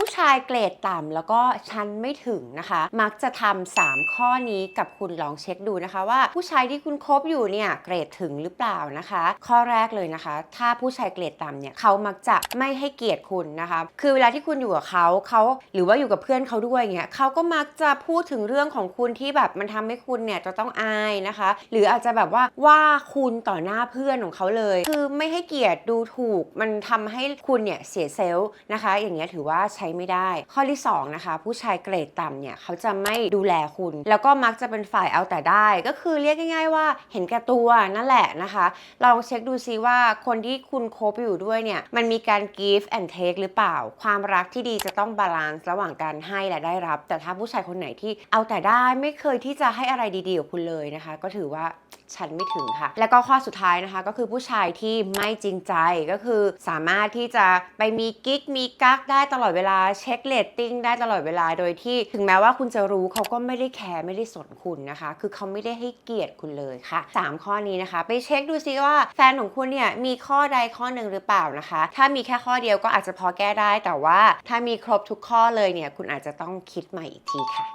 ผู้ชายเกรดต่ำแล้วก็ชั้นไม่ถึงนะคะ มักจะทำสามข้อนี้กับคุณลองเช็คดูนะคะว่าผู้ชายที่คุณคบอยู่เนี่ยเกรดถึงหรือเปล่านะคะ ข้อแรกเลยนะคะ ถ้าผู้ชายเกรดต่ำเนี่ยเขามักจะไม่ให้เกียรติคุณนะคะ คือเวลาที่คุณอยู่กับเขาเขาหรือว่าอยู่กับเพื่อนเขาด้วยเงี้ยเขาก็มักจะพูดถึงเรื่องของคุณที่แบบมันทำให้คุณเนี่ยจะต้องอายนะคะ หรืออาจจะแบบว่าว่าคุณต่อหน้าเพื่อนของเขาเลย คือไม่ให้เกียรติดูถูกมันทำให้คุณเนี่ยเสียเซลล์นะคะ อย่างเงี้ยถือว่าใช้ไม่ได้ ข้อที่สองนะคะผู้ชายเกรดต่ำเนี่ยเขาจะไม่ดูแลคุณ แล้วก็มักจะเป็นฝ่ายเอาแต่ได้ ก็คือเรียกง่าย ๆ ว่าเห็นแก่ตัวนั่นแหละนะคะลองเช็คดูซิว่าคนที่คุณคบอยู่ด้วยเนี่ยมันมีการ give and take หรือเปล่า ความรักที่ดีจะต้องบาลานซ์ระหว่างการให้และได้รับ แต่ถ้าผู้ชายคนไหนที่เอาแต่ได้ไม่เคยที่จะให้อะไรดีๆกับคุณเลยนะคะ ก็ถือว่าฉันไม่ถึงค่ะ แล้วก็ข้อสุดท้ายนะคะก็คือผู้ชายที่ไม่จริงใจก็คือสามารถที่จะไปมีกิ๊กมีกั๊กได้ตลอดเวลาเช็คเลตติ้งได้ตลอดเวลาโดยที่ถึงแม้ว่าคุณจะรู้เขาก็ไม่ได้แคร์ไม่ได้สนคุณนะคะ คือเขาไม่ได้ให้เกียรติคุณเลยค่ะ 3 ข้อนี้นะคะ ไปเช็คดูซิว่าแฟนของคุณเนี่ยมีข้อใดข้อหนึ่งหรือเปล่านะคะ ถ้ามีแค่ข้อเดียวก็อาจจะพอแก้ได้ แต่ว่าถ้ามีครบทุกข้อเลยเนี่ยคุณอาจจะต้องคิดใหม่อีกทีค่ะ